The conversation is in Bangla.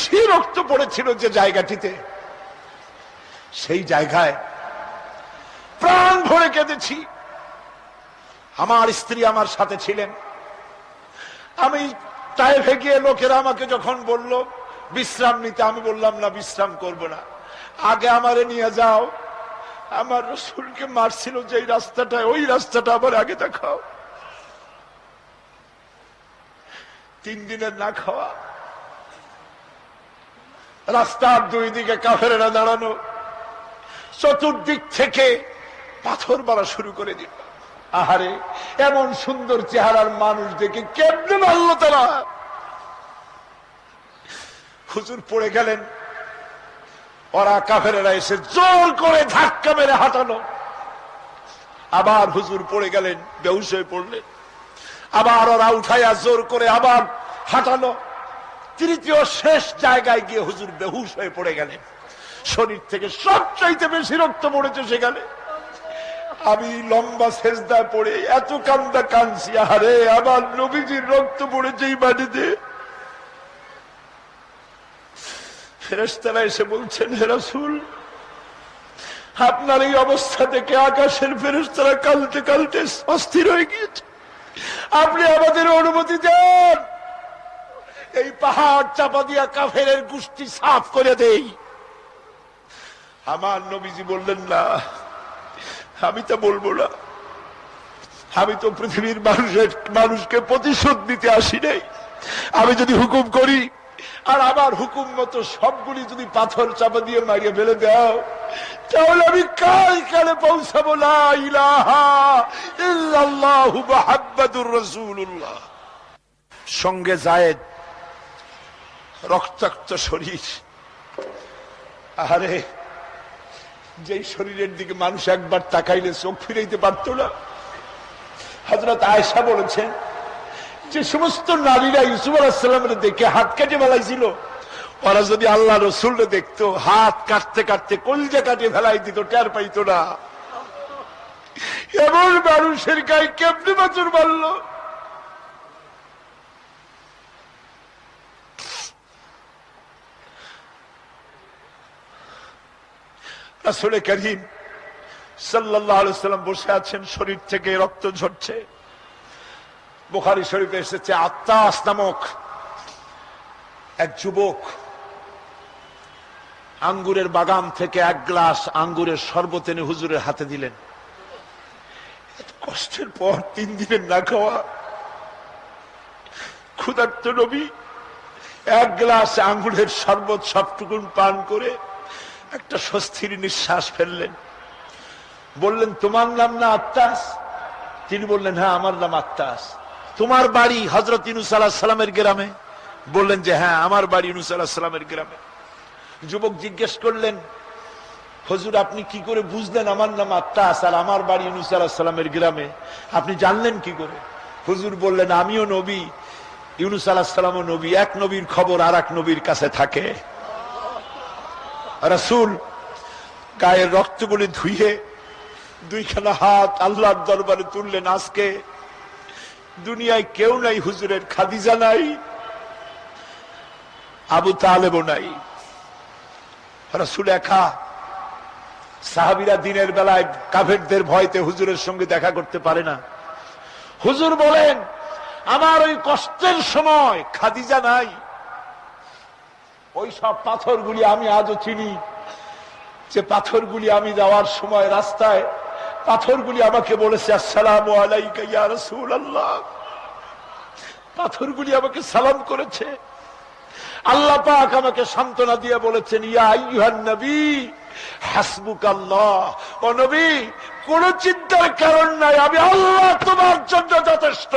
বেশি রক্ত পড়েছিল যে জায়গাটিতে। সেই জায়গায় প্রাণ ভরে কেঁদেছি। আমার স্ত্রী আমার সাথে ছিলেন। আমি টাইফে গিয়ে লোকেরা আমাকে যখন বলল, বিশ্রাম নিতে, আমি বললাম, না, বিশ্রাম করব না। আগে আমারে নিয়ে যাও। আমার রসুলকে মারছিল যে রাস্তাটা ওই রাস্তাটা আবার আগে দেখাও। তিন দিনের না খাওয়া রাস্তার দুই দিকে কাফেরেরা দাঁড়ানো, চতুর্দিক থেকে পাথর মারা শুরু করে দিল। আহারে, এমন সুন্দর চেহারার মানুষ দেখে কেমনে মারল তারা? হুজুর পড়ে গেলেন, ওরা কাফেরেরা এসে জোর করে ধাক্কা মেরে হাঁটানো আবার হুজুর পড়ে গেলেন বেউস পড়লেন। আবার ওরা উঠাইয়া জোর করে আবার হাঁটানো তৃতীয় শেষ জায়গায় গিয়ে হুজুর বেহুশ হয়ে পড়ে গেলেন শরীর থেকে সবচাইতে বেশি রক্ত পড়েছে সেখানে। আমি লম্বা সেজদায় পড়ে এত কান্দা কানছি আরে আমার নবীজির রক্ত পড়েছে এই ফেরেস্তারা এসে বলছেন হেরাসুল আপনার এই অবস্থা থেকে আকাশের ফেরেস্তারা কালতে কালতে অস্থির হয়ে গিয়েছে। আপনি আমাদের অনুমতি দেন। এই পাহাড় চাপা দিয়া কাফের গোষ্ঠী সাফ করে দেই। আমার নবীজি বললেন, না, আমি তো বলব না। আমি তো পৃথিবীর মানুষের, মানুষকে প্রতিশোধ দিতে আসি নাই। আমি যদি হুকুম করি, আর আমার হুকুম মতো সবগুলি যদি পাথর চাপা দিয়ে মারিয়ে ফেলে দাও, তাহলে আমি কাল কালে পৌঁছাবো সঙ্গে জায়েদ রক্তাক্ত শরীর। আহারে, যেই শরীরের দিকে মানুষ একবার তাকাইলে চোখ ফিরাইতে পারত না। হজরত আয়সা বলেছেন, যে সমস্ত নারীরা ইউসুফ আলাহিসাল্লামের দেখে হাত কেটে বেলাইছিল ওরা যদি আল্লাহ রসুলরে দেখতো, হাত কাটতে কাটতে কলজা কাটে ফেলাই দিত, টের পাইতো না। এমন মানুষের গায়ে কেমনি বাচুর মারল রাসুল করিম সাল্লাম বসে আছেন, শরীর থেকে রক্ত ঝরছে। বোখারি শরীফে এসেছে আত্মাস নামক এক যুবক আঙ্গুরের বাগান থেকে এক গ্লাস আঙ্গুরের শরবত এনে হুজুরের হাতে দিলেন। কষ্টের পর তিন দিনের না খাওয়া। ক্ষুধার্ত নবী, এক গ্লাস আঙ্গুরের শরবত সবটুকুন পান করে একটা স্বস্তির নিঃশ্বাস ফেললেন। বললেন, তোমার নাম না আত্মাস তিনি বললেন হ্যাঁ আমার নাম আত্মাস তোমার বাড়ি হজরত ইনুস সালামের গ্রামে? বললেন যে হ্যাঁ আমার বাড়ি ইনুস সালামের গ্রামে। যুবক জিজ্ঞেস করলেন, হজুর, আপনি কি করে বুঝলেন আমার নাম আত্মাস আর আমার বাড়ি ইনুস সালামের গ্রামে? আপনি জানলেন কি করে? হুজুর বললেন, আমিও নবী, ইউনুস আলাহ নবী, এক নবীর খবর আর এক নবীর কাছে থাকে। রাসুল, গায়ের রক্তগুলি ধুইয়ে দুইখানা হাত আল্লাহর দরবারে তুললেন আজকে। দুনিয়ায় কেউ নাই, হুজুরের খাদিজা নাই, আবু তালেব নাই। রাসুল একা, সাহাবিরা দিনের বেলায় কাফেরদের ভয়তে হুজুরের সঙ্গে দেখা করতে পারে না। হুজুর বলেন, আমার ওই কষ্টের সময় খাদিজা নাই। ওই সব পাথরগুলি আমি আজও চিনি। যে পাথরগুলি আমি যাওয়ার সময় রাস্তায়, পাথরগুলি আমাকে বলেছে, আসসালাম আলাইকা ইয়া রাসূলুল্লাহ। পাথরগুলি আমাকে সালাম করেছে। আল্লাহ পাক আমাকে সান্ত্বনা দিয়ে বলেছেন নবী, কোন চিন্তার কারণ নাই, আমি আল্লাহ তোমার জন্য যথেষ্ট।